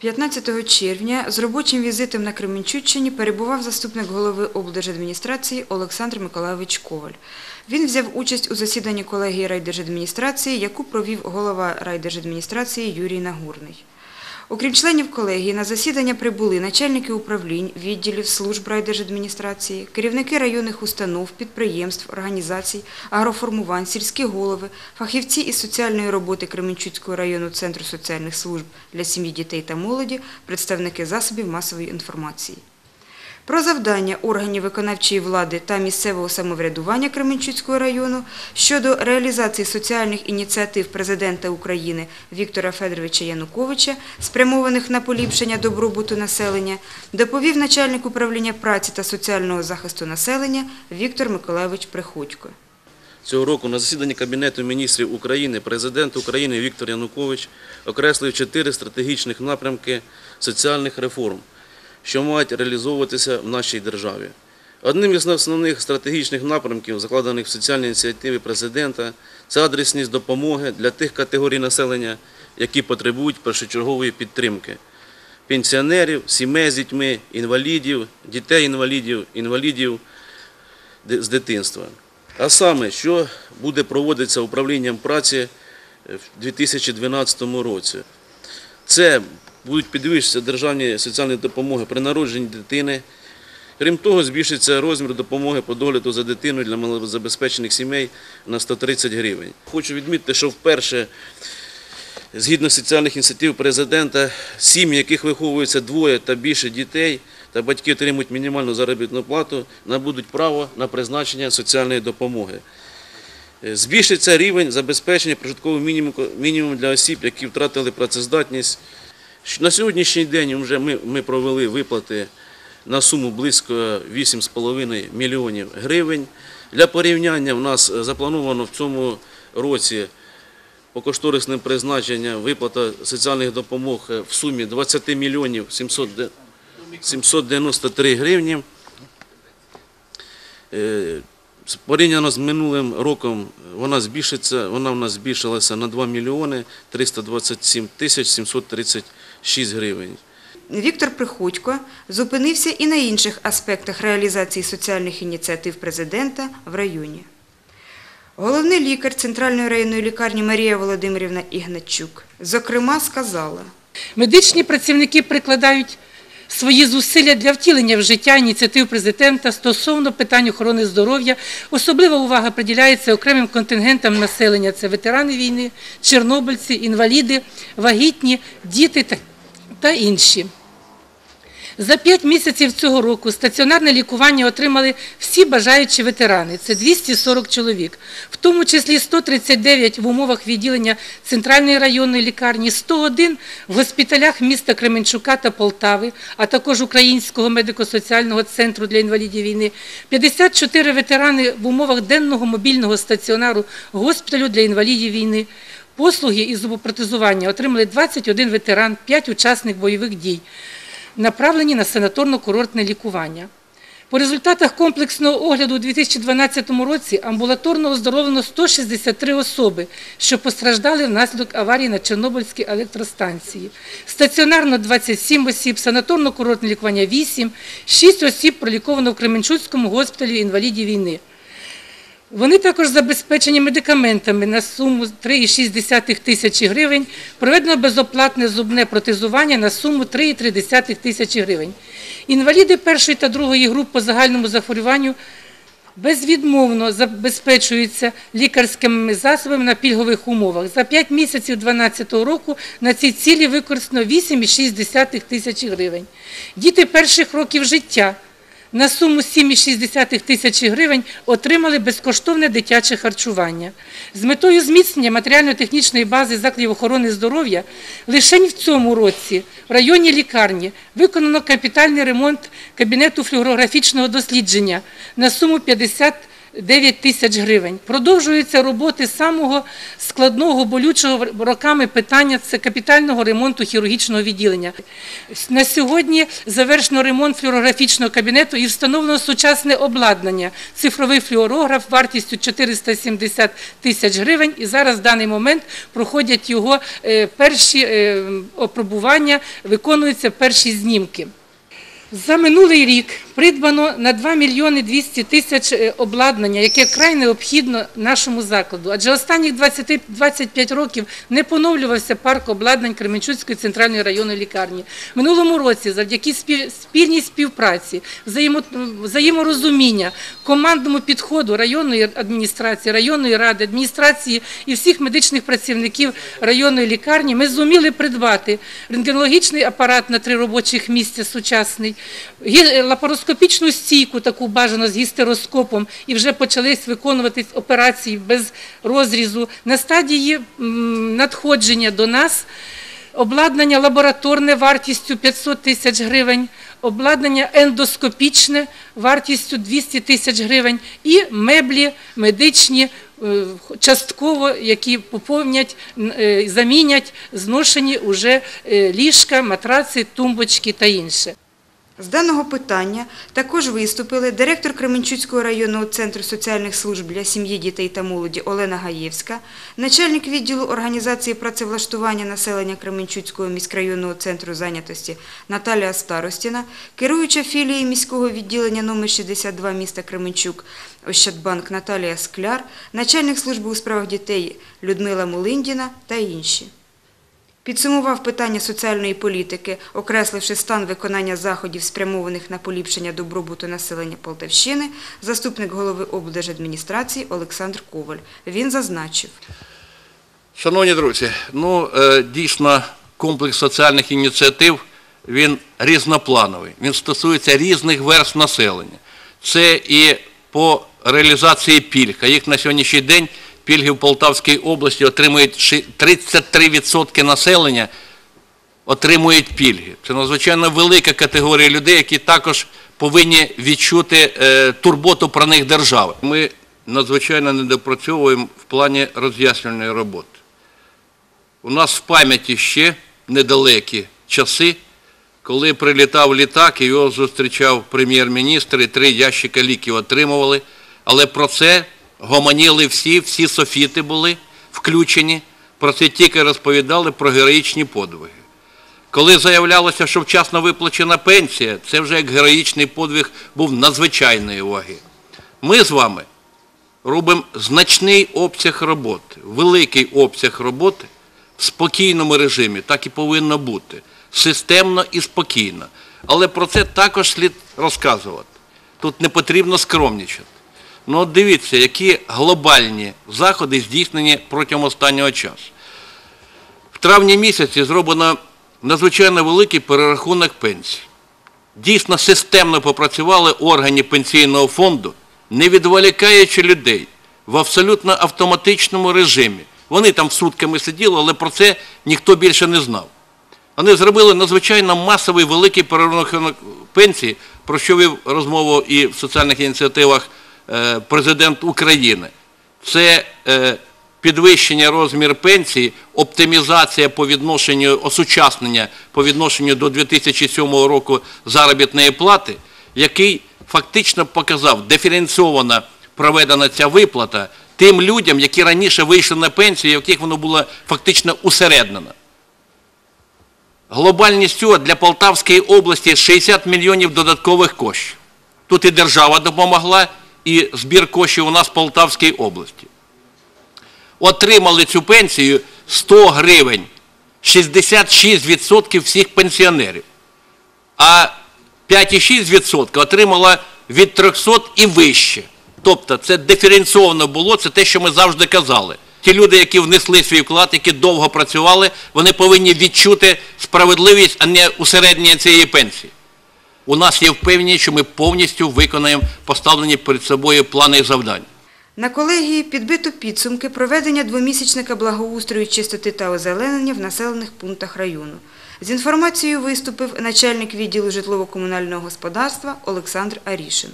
15 червня з робочим візитом на Кременчуччині перебував заступник голови облдержадміністрації Олександр Миколайович Коваль. Він взяв участь у засіданні колегії райдержадміністрації, яку провів голова райдержадміністрації Юрій Нагурний. Окрім членів колегії, на засідання прибули начальники управлінь, відділів, служб райдержадміністрації, керівники районних установ, підприємств, організацій, агроформувань, сільські голови, фахівці із соціальної роботи Кременчуцького району Центру соціальних служб для сім'ї, дітей та молоді, представники засобів масової інформації. Про завдання органів виконавчої влади та місцевого самоврядування Кременчуцького району щодо реалізації соціальних ініціатив президента України Віктора Федоровича Януковича, спрямованих на поліпшення добробуту населення, доповів начальник управління праці та соціального захисту населення Віктор Миколайович Приходько. Цього року на засіданні Кабінету міністрів України президент України Віктор Янукович окреслив чотири стратегічних напрямки соціальних реформ, що мають реалізовуватися в нашій державі. Одним із основних стратегічних напрямків, закладених в соціальній ініціативі президента, це адресність допомоги для тих категорій населення, які потребують першочергової підтримки пенсіонерів, сімей з дітьми, інвалідів, дітей-інвалідів, інвалідів з дитинства. А саме, що буде проводитися управлінням праці в 2012 році. Це будуть підвищитися державні соціальні допомоги при народженні дитини. Крім того, збільшиться розмір допомоги по догляду за дитиною для малозабезпечених сімей на 130 гривень. Хочу відмітити, що вперше Згідно соціальних ініціатив президента, сім'ї, яких виховується двоє та більше дітей, та батьки отримують мінімальну заробітну плату, набудуть право на призначення соціальної допомоги. Збільшиться рівень забезпечення прожиткового мінімуму для осіб, які втратили працездатність. На сьогоднішній день вже ми, ми провели виплати на суму близько 8,5 мільйонів гривень. Для порівняння в нас заплановано в цьому році по кошторисним призначенням виплата соціальних допомог в сумі 20 мільйонів 793 гривні. Е, Порівняно з минулим роком вона збільшиться, вона в нас збільшилася на 2 мільйони 327 тисяч 736 гривень. Віктор Приходько зупинився і на інших аспектах реалізації соціальних ініціатив президента в районі. Головний лікар Центральної районної лікарні Марія Володимирівна Ігнатчук, зокрема, сказала, Медичні працівники прикладають свої зусилля для втілення в життя ініціатив президента стосовно питань охорони здоров'я. Особлива увага приділяється окремим контингентам населення. Це ветерани війни, чорнобильці, інваліди, вагітні, діти та, та інші. За п'ять місяців цього року стаціонарне лікування отримали всі бажаючі ветерани. Це 240 чоловік, в тому числі 139 в умовах відділення Центральної районної лікарні, 101 в госпіталях міста Кременчука та Полтави, а також Українського медико-соціального центру для інвалідів війни, 54 ветерани в умовах денного мобільного стаціонару госпіталю для інвалідів війни. Послуги із зубопротезування отримали 21 ветеран, 5 учасник бойових дій направлені на санаторно-курортне лікування. По результатах комплексного огляду у 2012 році амбулаторно оздоровлено 163 особи, що постраждали внаслідок аварії на Чорнобильській електростанції. Стаціонарно 27 осіб, санаторно-курортне лікування 8, 6 осіб проліковано в Кременчуцькому госпіталі інвалідів війни. Вони також забезпечені медикаментами на суму 3,6 тисячі гривень, проведено безоплатне зубне протезування на суму 3,3 тисячі гривень. Інваліди першої та другої груп по загальному захворюванню безвідмовно забезпечуються лікарськими засобами на пільгових умовах. За 5 місяців 2012 року на ці цілі використано 8,6 тисячі гривень. Діти перших років життя на суму 7,6 тисячі гривень отримали безкоштовне дитяче харчування. З метою зміцнення матеріально-технічної бази закладів охорони здоров'я лише в цьому році в районній лікарні виконано капітальний ремонт кабінету флюорографічного дослідження на суму 50 9 тисяч гривень. Продовжуються роботи самого складного, болючого роками питання це капітального ремонту хірургічного відділення. На сьогодні завершено ремонт флюорографічного кабінету і встановлено сучасне обладнання, цифровий флюорограф вартістю 470 тисяч гривень. І зараз в даний момент проходять його е, перші е, опробування, виконуються перші знімки. За минулий рік придбано на 2 мільйони 200 тисяч е, обладнання, яке край необхідно нашому закладу. Адже останніх 20, 25 років не поновлювався парк обладнань Кременчуцької центральної районної лікарні. Минулому році, завдяки спільній співпраці, взаємо, взаєморозуміння, командному підходу районної адміністрації, районної ради, адміністрації і всіх медичних працівників районної лікарні, ми зуміли придбати рентгенологічний апарат на три робочих місця сучасний, лапароскопічну стійку, таку бажано з гістероскопом, і вже почались виконуватись операції без розрізу. На стадії надходження до нас обладнання лабораторне вартістю 500 тисяч гривень, обладнання ендоскопічне вартістю 200 тисяч гривень і меблі медичні е, частково, які поповнять, е, замінять зношені уже е, ліжка, матраци, тумбочки та інше. З даного питання також виступили директор Кременчуцького районного центру соціальних служб для сім'ї, дітей та молоді Олена Гаєвська, начальник відділу організації працевлаштування населення Кременчуцького міськрайонного центру зайнятості Наталія Старостіна, керуюча філії міського відділення номер 62 міста Кременчук Ощадбанк Наталія Скляр, начальник служби у справах дітей Людмила Мулиндіна та інші. Підсумував питання соціальної політики, окресливши стан виконання заходів, спрямованих на поліпшення добробуту населення Полтавщини, заступник голови облдержадміністрації Олександр Коваль. Він зазначив. Шановні друзі, ну е, дійсно комплекс соціальних ініціатив він різноплановий. Він стосується різних верст населення. Це і по реалізації пільг. А їх на сьогоднішній день пільги в Полтавській області отримують 33% населення отримують пільги. Це надзвичайно велика категорія людей, які також повинні відчути е, турботу про них держави. Ми надзвичайно недопрацьовуємо в плані роз'яснювальної роботи. У нас в пам'яті ще недалекі часи, коли прилітав літак і його зустрічав прем'єр-міністр, і три ящика ліків отримували. Але про це гомоніли всі, всі софіти були включені, про це тільки розповідали про героїчні подвиги. Коли заявлялося, що вчасно виплачена пенсія, це вже як героїчний подвиг був надзвичайної ваги. Ми з вами робимо значний обсяг роботи, великий обсяг роботи в спокійному режимі, так і повинно бути, системно і спокійно. Але про це також слід розказувати. Тут не потрібно скромнічати. Ну от дивіться, які глобальні заходи здійснені протягом останнього часу. В травні місяці зроблено надзвичайно великий перерахунок пенсій. Дійсно системно попрацювали органи пенсійного фонду, не відволікаючи людей в абсолютно автоматичному режимі. Вони там сутками сиділи, але про це ніхто більше не знав. Вони зробили надзвичайно масовий великий перерахунок пенсії, про що вів розмову і в соціальних ініціативах президент України. Це е, підвищення розмір пенсії, оптимізація по відношенню, осучаснення по відношенню до 2007 року заробітної плати, який фактично показав, диференційовано проведена ця виплата тим людям, які раніше вийшли на пенсію, яких воно було фактично усереднено. Глобальність цього для Полтавської області 60 мільйонів додаткових коштів. Тут і держава допомогла, і збір коштів у нас в Полтавській області. Отримали цю пенсію 100 гривень, 66% всіх пенсіонерів. А 5,6% отримала від 300 і вище. Тобто це диференційовано було, це те, що ми завжди казали. Ті люди, які внесли свій вклад, які довго працювали, вони повинні відчути справедливість, а не усереднення цієї пенсії. У нас є впевненість, що ми повністю виконаємо поставлені перед собою плани і завдання. На колегії підбито підсумки проведення двомісячника благоустрою чистоти та озеленення в населених пунктах району. З інформацією виступив начальник відділу житлово-комунального господарства Олександр Арішин.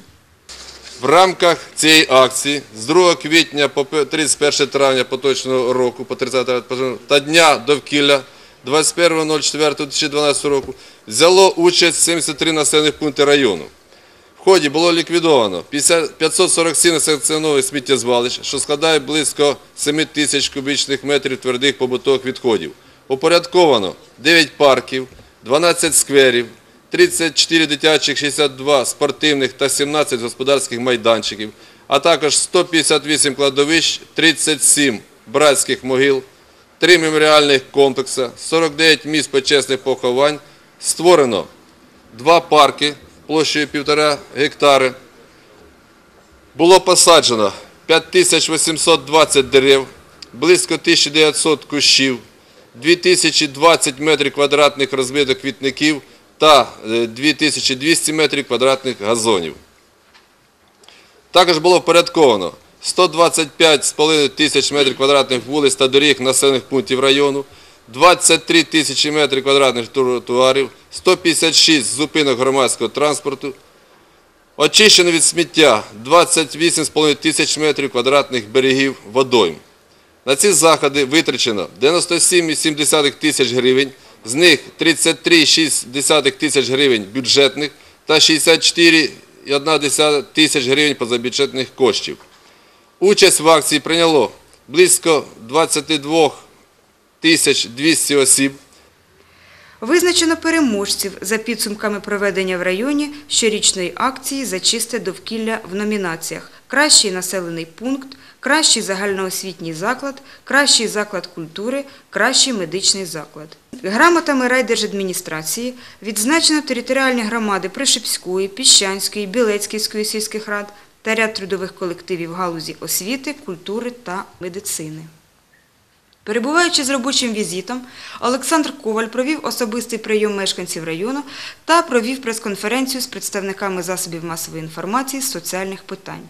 В рамках цієї акції з 2 квітня по 31 травня поточного року, по 30 травня поточного та дня довкілля 21.04.2012 року взяло участь 73 населених пункти району. В ході було ліквідовано 547 несанкціонованих сміттєзвалищ, що складає близько 7 тисяч кубічних метрів твердих побутових відходів. Упорядковано 9 парків, 12 скверів, 34 дитячих, 62 спортивних та 17 господарських майданчиків, а також 158 кладовищ, 37 братських могил, 3 меморіальних комплекси, 49 місць почесних поховань, створено два парки площею 1,5 гектари. Було посаджено 5820 дерев, близько 1900 кущів, 2020 метрів квадратних розбитих квітників та е, 2200 метрів квадратних газонів. Також було впорядковано 125,5 тисяч метрів квадратних вулиць та доріг населених пунктів району, 23 тисячі метрів квадратних тротуарів, 156 зупинок громадського транспорту, очищено від сміття 28,5 тисяч метрів квадратних берегів водойм. На ці заходи витрачено 97,7 тисяч гривень, з них 33,6 тисяч гривень бюджетних та 64,1 тисяч гривень позабюджетних коштів. Участь в акції прийняло близько 22 тисяч 200 осіб. Визначено переможців за підсумками проведення в районі щорічної акції за чисте довкілля в номінаціях «Кращий населений пункт», «Кращий загальноосвітній заклад», «Кращий заклад культури», «Кращий медичний заклад». Грамотами райдержадміністрації відзначено територіальні громади Пришипської, Піщанської, Білецьківської сільських рад та ряд трудових колективів галузі освіти, культури та медицини. Перебуваючи з робочим візитом, Олександр Коваль провів особистий прийом мешканців району та провів прес-конференцію з представниками засобів масової інформації з соціальних питань.